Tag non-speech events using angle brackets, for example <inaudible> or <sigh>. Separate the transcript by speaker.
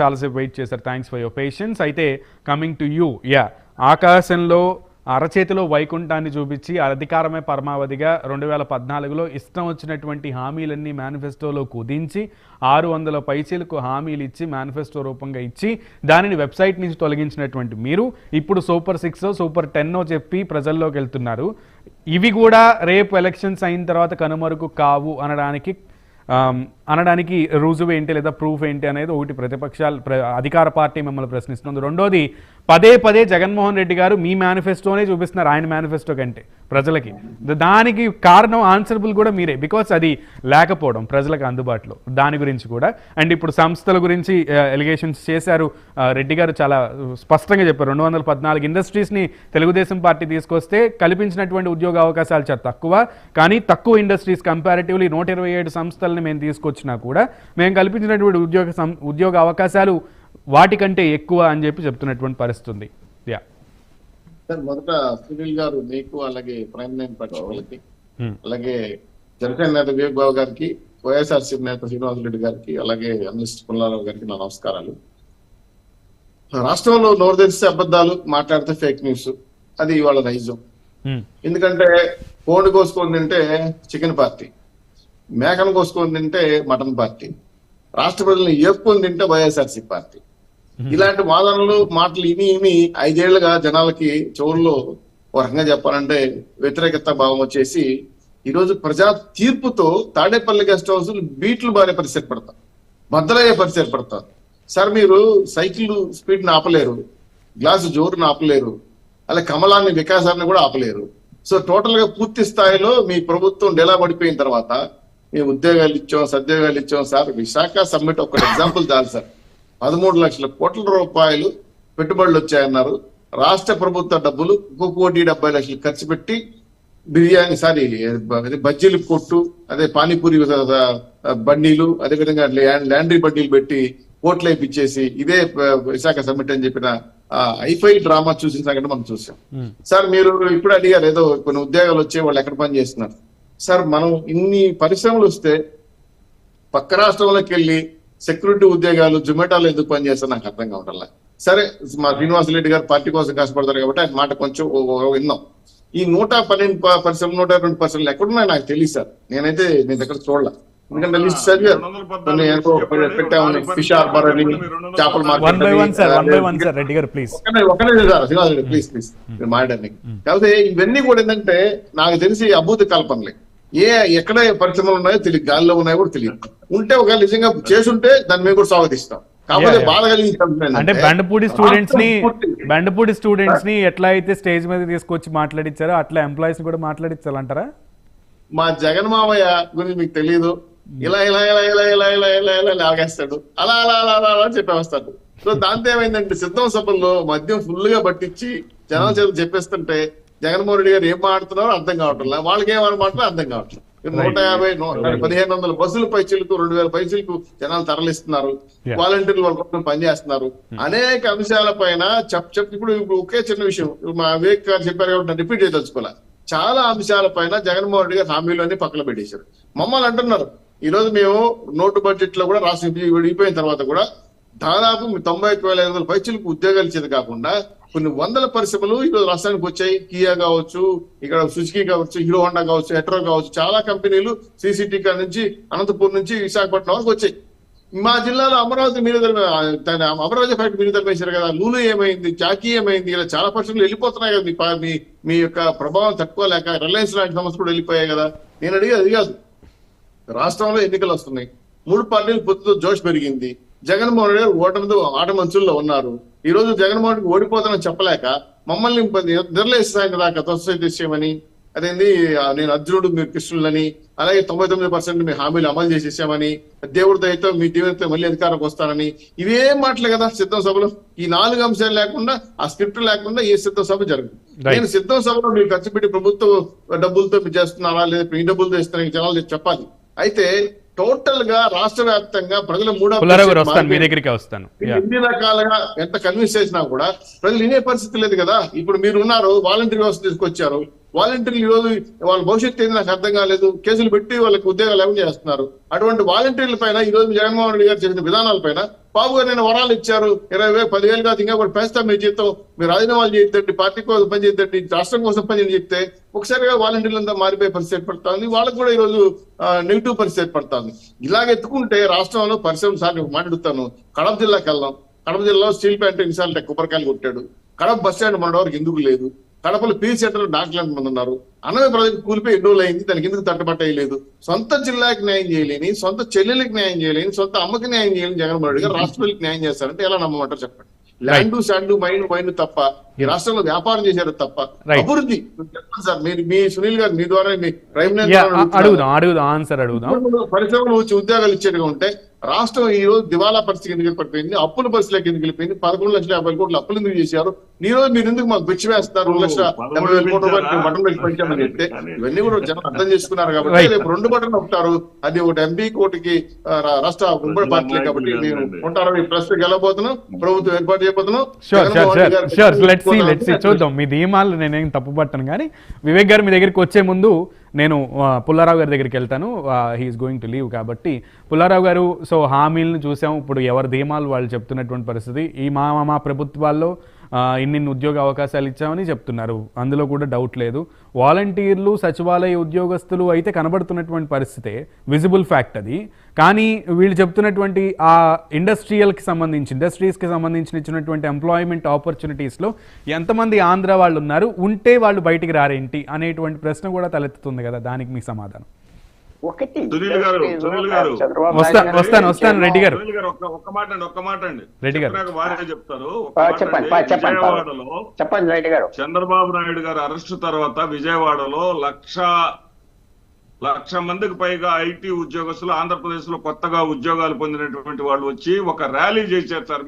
Speaker 1: చాలాసేపు వెయిట్ చేశారు. Thanks for your patience అయితే కమింగ్ టు యూ యా ఆకాశంలో అరచేతిలో వైకుంఠాన్ని చూపించి అధికారమే పరమావధిగా రెండు వేల పద్నాలుగులో ఇష్టం వచ్చినటువంటి హామీలన్నీ మేనిఫెస్టోలో కుదించి ఆరు వందల పైసలకు హామీలు ఇచ్చి మేనిఫెస్టో రూపంగా ఇచ్చి దానిని వెబ్సైట్ నుంచి తొలగించినటువంటి మీరు ఇప్పుడు సూపర్ సిక్స్ సూపర్ టెన్నో చెప్పి ప్రజల్లోకి వెళ్తున్నారు. ఇవి కూడా రేపు ఎలక్షన్స్ అయిన తర్వాత కనుమరుగు కావు అనడానికి అనడానికి రుజువు ఏంటి లేదా ప్రూఫ్ ఏంటి అనేది ఒకటి ప్రతిపక్షాలు ప్ర- అధికార పార్టీ మిమ్మల్ని ప్రశ్నిస్తుంది. రెండోది పదే పదే జగన్మోహన్ రెడ్డి గారు మీ మేనిఫెస్టోనే చూపిస్తున్నారు ఆయన మేనిఫెస్టో కంటే ప్రజలకి. దానికి కారణం ఆన్సరబుల్ కూడా మీరే. బికాస్ అది లేకపోవడం ప్రజలకు అందుబాటులో. దాని గురించి కూడా. అండ్ ఇప్పుడు సంస్థల గురించి ఎలిగేషన్స్ చేశారు. రెడ్డి గారు చాలా స్పష్టంగా చెప్పారు. రెండు వందల పద్నాలుగు ఇండస్ట్రీస్ని తెలుగుదేశం పార్టీ తీసుకొస్తే కల్పించినటువంటి ఉద్యోగ అవకాశాలు చాలా తక్కువ. కానీ తక్కువ ఇండస్ట్రీస్ కంపారిటివ్లీ నూట ఇరవై ఏడు సంస్థలని మేము తీసుకొచ్చి. తీసుకొచ్చినా కూడా మేము కల్పించినటువంటి ఉద్యోగ ఉద్యోగ అవకాశాలు వాటికంటే ఎక్కువ అని చెప్పి చెప్తున్నటువంటి పరిస్థితి ఉంది యా.
Speaker 2: సార్ మొదట సునీల్ గారు మీకు అలాగే ప్రైమ్
Speaker 1: Hmm.
Speaker 2: అలాగే జనసేన నేత వివేక్ బాబు గారికి వైఎస్ఆర్సీపీ నేత శ్రీనివాస్ రెడ్డి గారికి అలాగే అనలిస్ట్ పుల్లారావు గారికి నా నమస్కారాలు. రాష్ట్రంలో నోరు తెరిస్తే అబద్ధాలు మాట్లాడితే ఫేక్ న్యూస్. అది ఇవాళ నైజం. ఎందుకంటే కోడి కోసుకొని తింటే చికెన్ పార్టీ. మేకను కోసుకొని తింటే మటన్ పార్టీ. రాష్ట్ర ప్రజలను ఏపుకొని తింటే వైఎస్ఆర్సీ పార్టీ. ఇలాంటి వాదనలు మాటలు ఇని ఇని ఐదేళ్ళుగా జనాలకి చెవుల్లో ఒక రకంగా చెప్పాలంటే వ్యతిరేకత భావం వచ్చేసి ఈ రోజు ప్రజా తీర్పుతో తాడేపల్లి గెస్ట్ హౌస్ బీట్లు బారే పరిస్థితి పడతారు. బద్దలయ్యే పరిస్థితి పడతారు సార్ మీరు సైకిల్ స్పీడ్ని ఆపలేరు. గ్లాసు జోరుని ఆపలేరు. అలా కమలాన్ని వికాసాన్ని కూడా ఆపలేరు. సో టోటల్గా పూర్తి స్థాయిలో మీ ప్రభుత్వం డెలా పడిపోయిన తర్వాత మేము ఉద్యోగాలు ఇచ్చాం సద్యోగాలు ఇచ్చాం సార్. విశాఖ సమ్మిట్ ఒక ఎగ్జాంపుల్ చాలు సార్. పదమూడు లక్షల కోట్ల రూపాయలు పెట్టుబడులు వచ్చాయన్నారు. రాష్ట్ర ప్రభుత్వ డబ్బులు ఒక కోటి డెబ్బై లక్షలు ఖర్చు పెట్టి బిర్యానీ సారీ అదే బజ్జీలు కొట్టు అదే పానీపూరి బండీలు అదే విధంగా ల్యాండ్- ల్యాండ్రీ బండీలు పెట్టి కోట్లు వేయించేసి ఇదే విశాఖ సమ్మిట్ అని చెప్పిన ఐఫై డ్రామా చూసిన సంగతి మనం చూసాం. సార్ మీరు ఇప్పుడు అడిగారు ఏదో కొన్ని ఉద్యోగాలు వచ్చే వాళ్ళు ఎక్కడ పని చేస్తున్నారు? సార్ మనం ఇన్ని పరిశ్రమలు వస్తే పక్క రాష్ట్రంలోకి వెళ్ళి సెక్యూరిటీ ఉద్యోగాలు జొమాటోలో ఎందుకు పనిచేస్తారు నాకు అర్థం కావట్లా. సరే మా శ్రీనివాస రెడ్డి గారు పార్టీ కోసం కష్టపడతారు కాబట్టి ఆయన మాట కొంచెం విన్నాం. ఈ నూట పన్నెండు పరిశ్రమ నూట రెండు పరిశ్రమలు ఎక్కడున్నాయి నాకు తెలియదు సార్. నేనైతే నేను దగ్గర చూడలే. ఎందుకంటే లిస్ట్ చదివారు ఫిష్ హార్బర్ అని చేపల మార్కెట్
Speaker 1: ప్లీజ్.
Speaker 2: ప్లీజ్ మాట్లాడండి. కాకపోతే ఇవన్నీ కూడా ఏంటంటే నాకు తెలిసి అభూత కల్పనలే. ఏ ఎక్కడ పరిశ్రమలు ఉన్నాయో తెలియదు గాలిలో ఉన్నాయో కూడా తెలియదు. ఉంటే ఒకవేళ నిజంగా చేసుంటే దాన్ని మేము కూడా స్వాగతిస్తాం కాకపోతే. బాధ కలిగించడం
Speaker 1: అంటే బండపూడి
Speaker 2: స్టూడెంట్స్ని
Speaker 1: బండపూడి స్టూడెంట్స్ని ఎట్లా అయితే స్టేజ్ మీద తీసుకొచ్చి మాట్లాడించారో అట్లా ఎంప్లాయీస్ కూడా మాట్లాడించాలంటారా
Speaker 2: మా జగన్ మామయ్య గురించి మీకు తెలియదు ఇలా ఇలా ఇలా ఇలా ఇలా ఇలా ఇలా ఇలా లాగేస్తాడు అలా అలా అలా అలా అలా చెప్పేస్తాడు సో దాంతో ఏమైందంటే సిద్ధం సభల్లో మద్యం ఫుల్గా పట్టించి జనాల చేత చెప్పేస్తుంటే జగన్మోహన్ రెడ్డి గారు ఏం మాట్లాడుతున్నారో అర్థం కావట్లేదు. వాళ్ళకి ఏమన్నమాట అర్థం కావట్లేదు. నూట యాభై పదిహేను వందల బస్సుల పైచీలకు రెండు వేల పైచీలకు జనాలు తరలిస్తున్నారు. వాలంటీర్లు వాళ్ళ కోసం పనిచేస్తున్నారు. అనేక అంశాల పైన చెప్ చెప్ ఇప్పుడు ఇప్పుడు ఒకే చిన్న విషయం. మా వివేక్ గారు చెప్పారు కాబట్టి రిపీట్ చేయదలుచుకోలే. చాలా అంశాల పైన జగన్మోహన్ రెడ్డి గారు హామీలు అన్ని పక్కన పెట్టేశారు. మమ్మల్ని అంటున్నారు. ఈ రోజు మేము నోటు బడ్జెట్లో కూడా రాష్ట్రం విడి- విడిపోయిన తర్వాత కూడా దాదాపు తొంభై ఒక్క వేల ఐదు వందల పైచీలకు ఉద్యోగాలు ఇచ్చేది కాకుండా కొన్ని వందల పరిశ్రమలు ఈరోజు రాష్ట్రానికి వచ్చాయి. కియా కావచ్చు ఇక్కడ సుజుకి కావచ్చు హీరో హోండా కావచ్చు హెట్రో కావచ్చు చాలా కంపెనీలు సిసిటి నుంచి అనంతపూర్ నుంచి విశాఖపట్నం వరకు వచ్చాయి. మా జిల్లాలో అమరావతి మీరు అమరావతి ఫ్యాక్టరీ మీరు తరిమేశారు కదా లూలు ఏమైంది జాకీ ఏమైంది ఇలా చాలా పరిశ్రమలు వెళ్ళిపోతున్నాయి కదా మీ మీ యొక్క ప్రభావం తట్టుకోలేక రిలయన్స్ లాంటి సంస్థలు కూడా వెళ్ళిపోయాయి కదా నేను అడిగేది అది కాదు. రాష్ట్రంలో ఎన్నికలు వస్తున్నాయి. మూడు పార్టీలు పొత్తుతో జోష్ పెరిగింది. జగన్మోహన్ రెడ్డి గారు ఓటమితో ఆట మంచుల్లో ఉన్నారు. ఈ రోజు జగన్మోహన్ రెడ్డి ఓడిపోతానని చెప్పలేక మమ్మల్ని నిర్లయిస్తాయి దాకా తొలసి చేయమని అదేంది నేను అర్జునుడు మీరు కృష్ణులని అలాగే తొంభై తొమ్మిది పర్సెంట్ మీ హామీలు అమలు చేసేసామని దేవుడి దయతో మీ దీవెనతో మళ్ళీ అధికారంకి వస్తానని ఇవే మాటలే కదా సిద్ధం సభలో. ఈ నాలుగు అంశాలు లేకుండా ఆ స్క్రిప్ట్ లేకుండా ఏ సిద్ధం సభ జరగదు.
Speaker 1: Right.
Speaker 2: నేను సిద్ధం సభలో మీరు ఖర్చు పెట్టి ప్రభుత్వ డబ్బులతో మీరు చేస్తున్నారా లేదా మీ డబ్బులతో ఇస్తున్నారా జనాలు చెప్పాలి. అయితే టోటల్గా రాష్ట్ర వ్యాప్తంగా ప్రజల మూడో
Speaker 1: మీ దగ్గరికి వస్తాను.
Speaker 2: ఎన్ని రకాలుగా ఎంత కన్విన్స్ చేసినా కూడా ప్రజలు వినే పరిస్థితి లేదు కదా. ఇప్పుడు మీరు ఉన్నారు వాలంటీర్ వ్యవస్థ తీసుకొచ్చారు. వాలంటీర్లు ఈ రోజు వాళ్ళ భవిష్యత్తు ఏంది నాకు అర్థం కాలేదు. కేసులు పెట్టి వాళ్ళకి ఉద్యోగాలు ఏమి చేస్తున్నారు. అటువంటి వాలంటీర్ల పైన ఈ రోజు జగన్మోహన్ రెడ్డి గారు చేసిన విధానాల పైన బాబు గారు నేను వరాలు ఇచ్చారు. ఇరవై వేలు పదివేలు కాదు ఇంకా కూడా పెంచుతాం మీ జీతం. మీరు రాజీనామాలు చేయొద్దండి పార్టీ కోసం పని చేయొద్దండి రాష్ట్రం కోసం పని అని చెప్తే ఒకసారిగా వాలంటీర్లు అంతా మారిపోయే పరిస్థితి ఏర్పడుతుంది. వాళ్ళకు కూడా ఈ రోజు నెగిటివ్ పరిస్థితి ఏర్పడుతుంది. ఇలాగ ఎత్తుకుంటే రాష్ట్రంలో పరిశ్రమ సార్ మాట్లాడుతాను కడప జిల్లాకి వెళ్దాం. కడప జిల్లాలో స్టీల్ ప్లాంట్ ఎన్నిసార్లు కొబ్బరికాయలు కొట్టాడు. కడప బస్ స్టాండ్ మన వరకు ఎందుకు లేదు? కడపలో పీ సెంటర్ డాక్టర్లు ఎంతమంది ఉన్నారు. అన్నమే ప్రజలకు కూలిపోయి ఎన్నో అయింది దానికి ఎందుకు తట్టబట్టలేదు సొంత జిల్లాకి న్యాయం చేయలేని సొంత చెల్లెలకి న్యాయం చేయలేని సొంత అమ్మకి న్యాయం చేయలేని జగన్మోహన్ రెడ్డి గారు రాష్ట్రాలకు న్యాయం చేస్తారంటే ఎలా నమ్మమంటారు చెప్పండి? ల్యాండ్ శాండ్ మైన్ వైన్ తప్ప ఈ రాష్ట్రంలో వ్యాపారం చేశారు తప్ప. అభివృద్ధి. చెప్పండి సార్ మీరు మీ సునీల్ గారు మీ ద్వారా మీ ప్రైమ్ మినిస్టర్ ద్వారా
Speaker 1: అడుగుదాం అడుగుదాం ఆన్సర్ అడుగుదాం.
Speaker 2: పరిశ్రమలు వచ్చి ఉద్యోగాలు ఇచ్చేట్టుగా ఉంటే రాష్ట్రం ఈ రోజు దివాలా పరిస్థితి ఎందుకు పడిపోయింది అప్పుల పరిస్థితిలోకి ఎందుకు వెళ్ళిపోయింది. పదకొండు లక్షల యాభై కోట్ల అప్పులు ఎందుకు చేశారు? ఈ రోజు మీరు ఎందుకు మాకు బిచ్చి వేస్తారు రెండు లక్షల డెబ్బై వేల కోట్ల రూపాయలు మీరు బటన్ పెట్టి పెంచామని చెప్తే ఇవన్నీ కూడా జనం అర్థం <laughs> చేసుకున్నారు కాబట్టి. రేపు రెండు బటన్ ఒకటారు. అది ఒకటి ఎంపీ కోటికి రాష్ట్ర ఉమ్మడి పార్టీలే కాబట్టి మేము ఉంటారు. ఈ ప్రస్తుతం గెలవబోతున్నాం ప్రభుత్వం ఏర్పాటు చేయబోతున్నాం.
Speaker 1: చూద్దాం. మీ ధీమాలు నేనేం తప్పు పట్టను కానీ వివేక్ గారు మీ దగ్గరికి వచ్చే ముందు నేను పుల్లారావు గారి దగ్గరికి వెళ్తాను. హీఈస్ గోయింగ్ టు లీవ్ కాబట్టి. పుల్లారావు గారు సో హామీలను చూసాం ఇప్పుడు ఎవరి ధీమాలు వాళ్ళు చెప్తున్నటువంటి పరిస్థితి. ఈ మా మా ప్రభుత్వాల్లో ఇన్నిన్ని ఉద్యోగ అవకాశాలు ఇచ్చామని చెప్తున్నారు. అందులో కూడా డౌట్ లేదు. వాలంటీర్లు సచివాలయ ఉద్యోగస్తులు అయితే కనబడుతున్నటువంటి పరిస్థితే విజిబుల్ ఫ్యాక్ట్ అది. కానీ వీళ్ళు చెప్తున్నటువంటి ఆ ఇండస్ట్రియల్కి సంబంధించి ఇండస్ట్రీస్కి సంబంధించిన ఇచ్చినటువంటి ఎంప్లాయ్మెంట్ ఆపర్చునిటీస్లో ఎంతమంది ఆంధ్ర వాళ్ళు ఉన్నారు ఉంటే వాళ్ళు బయటికి రారేంటి అనేటువంటి ప్రశ్న కూడా తలెత్తుతుంది కదా. దానికి మీ సమాధానం.
Speaker 3: ఒకటి
Speaker 1: వస్తాను, వస్తాను, రెడ్డి గారు.
Speaker 4: ఒక్క మాట అండి ఒక్క మాట అండి
Speaker 1: రెడ్డి గారు.
Speaker 4: వారే చెప్తారు ఒక్క
Speaker 3: ఆ,
Speaker 4: మాట
Speaker 3: చెప్పండి చెప్పండి పా.
Speaker 4: విజయవాడలో
Speaker 3: చెప్పండి రెడ్డి గారు
Speaker 4: చంద్రబాబు నాయుడు గారు అరెస్ట్ తర్వాత విజయవాడలో లక్ష లక్ష మందికి పైగా ఐటీ ఉద్యోగస్తులు ఆంధ్రప్రదేశ్లో కొత్తగా ఉద్యోగాలు పొందినటువంటి వాళ్ళు వచ్చి ఒక ర్యాలీ చేశారు సార్